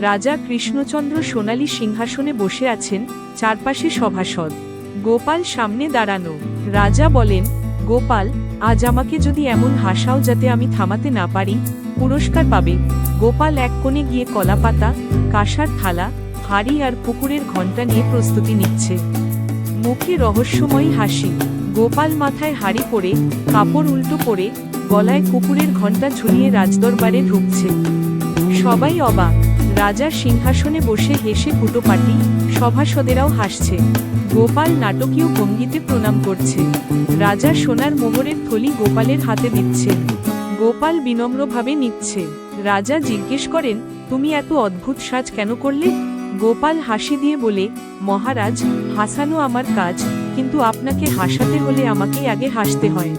রাজা কৃষ্ণচন্দ্র সোনালী সিংহাসনে বসে আছেন, চারপাশে সভাসদ। গোপাল সামনে দাঁড়ানো। রাজা বলেন, গোপাল, আজ আমাকে যদি এমন হাসাও যাতে আমি থামাতে না পারি, পুরস্কার পাবে গোপাল এক কোণে গিয়ে কলাপাতা, কাঁসার থালা, হাড়ি আর পুকুরের ঘণ্টা নিয়ে প্রস্তুতি নিচ্ছে। মুখে রহস্যময়ী হাসি। গোপাল মাথায় হাড়ি পরে, কাপড় উল্টো পরে, গলায় কুকুরের ঘণ্টা ঝুলিয়ে রাজদরবারে ঢুকছে। সবাই অবাক। রাজার সিংহাসনে বসে হেসে ফুটোপাটি সভাসদেরাও হাসছে। গোপাল নাটকীয় ভঙ্গিতে প্রণাম করছে। রাজা সোনার মোহরের থলি গোপালের হাতে দিচ্ছে। গোপাল বিনম্রভাবে নিচ্ছে। রাজা জিজ্ঞেস করেন, তুমি এত অদ্ভুত সাজ কেন করলে? গোপাল হাসি দিয়ে বলে, মহারাজ, হাসানো আমার কাজ, কিন্তু আপনাকে হাসাতে হলে আমাকেই আগে হাসতে হয়।